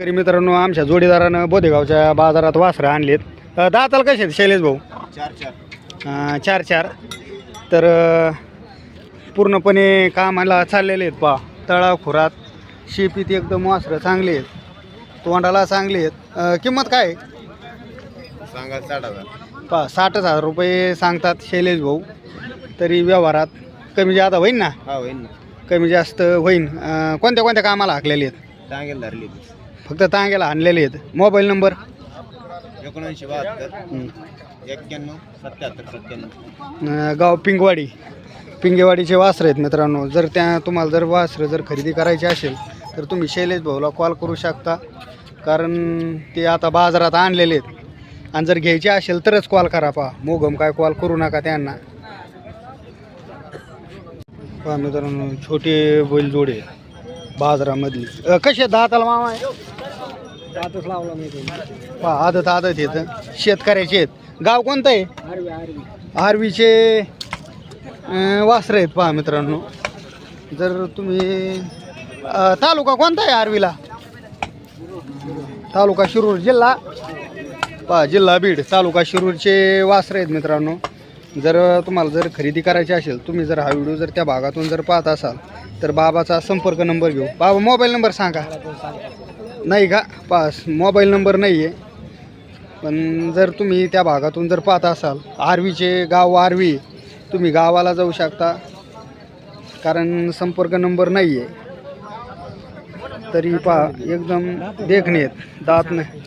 तरी मित्रांनो आमच्या जोडीदारानं बोधेगावच्या बाजारात वासरं आणलीत. अ, दाताल कसे आहेत शैलेश भाऊ? चार चार. अ, चार चार. तर अ, पूर्णपणे कामाला चाललेले आहेत पा तळा खुरात शेपीत एकदम वासरं चांगली आहेत. तोंडाला चांगली आहेत. अ, किंमत काय आहे? सांगा साठ हजार. पा साठ हजार रुपये सांगतात शैलेश भाऊ. तरी व्यवहारात कमी जादा होईन ना? हा होईन ना. कमी जास्त होईन. अ, कोणत्या कोणत्या कामाला हाकलेले आहेत? टांगेल धरली फक्त तांग्याला आणलेले आहेत. Mobile number? एकोणऐंशी बहात्तर एक्क्याण्णव सत्याहत्तर सत्त्याण्णव अ, गाव पिंगवाडी. पिंगेवाडीचे वासरं आहेत मित्रांनो. जर त्या तुम्हाला जर वासरं जर खरेदी करायची असेल तर तुम्ही शैलेश भाऊला कॉल करू शकता. कारण ते आता बाजारात आणलेले आहेत. आणि जर घ्यायचे असेल तरच कॉल करा पहा. मोगम काय कॉल करू नका त्यांना. पहा मित्रांनो छोटे बैलजोडे बाजारामधली. अ, कसे आहेत? दाताला मामा आहे. आताच लावला मी पहा आदत आदत आहेत. शेतकऱ्याचे आहेत. गाव कोणतं आहे? RV RV. आर्वीचे अं, वासरं आहेत पहा मित्रांनो. जर तुम्ही अं, तालुका कोणता आहे आर्वीला? तालुका शिरूर जिल्हा? पहा जिल्हा बीड तालुका शिरूरचे वासरं आहेत मित्रांनो. जर तुम्हाला जर खरेदी करायची असेल तुम्ही जर हा व्हिडिओ जर त्या भागातून जर पाहत असाल तर बाबाचा संपर्क नंबर घेऊ. बाबा मोबाईल नंबर सांगा. नाही का? पास. मोबाईल नंबर नाही आहे पण जर तुम्ही त्या भागातून जर पाहत असाल आर्वीचे गाव आर्वी तुम्ही गावाला जाऊ शकता. कारण संपर्क नंबर नाही आहे तरी पा एकदम देखणे आहेत दात नाही.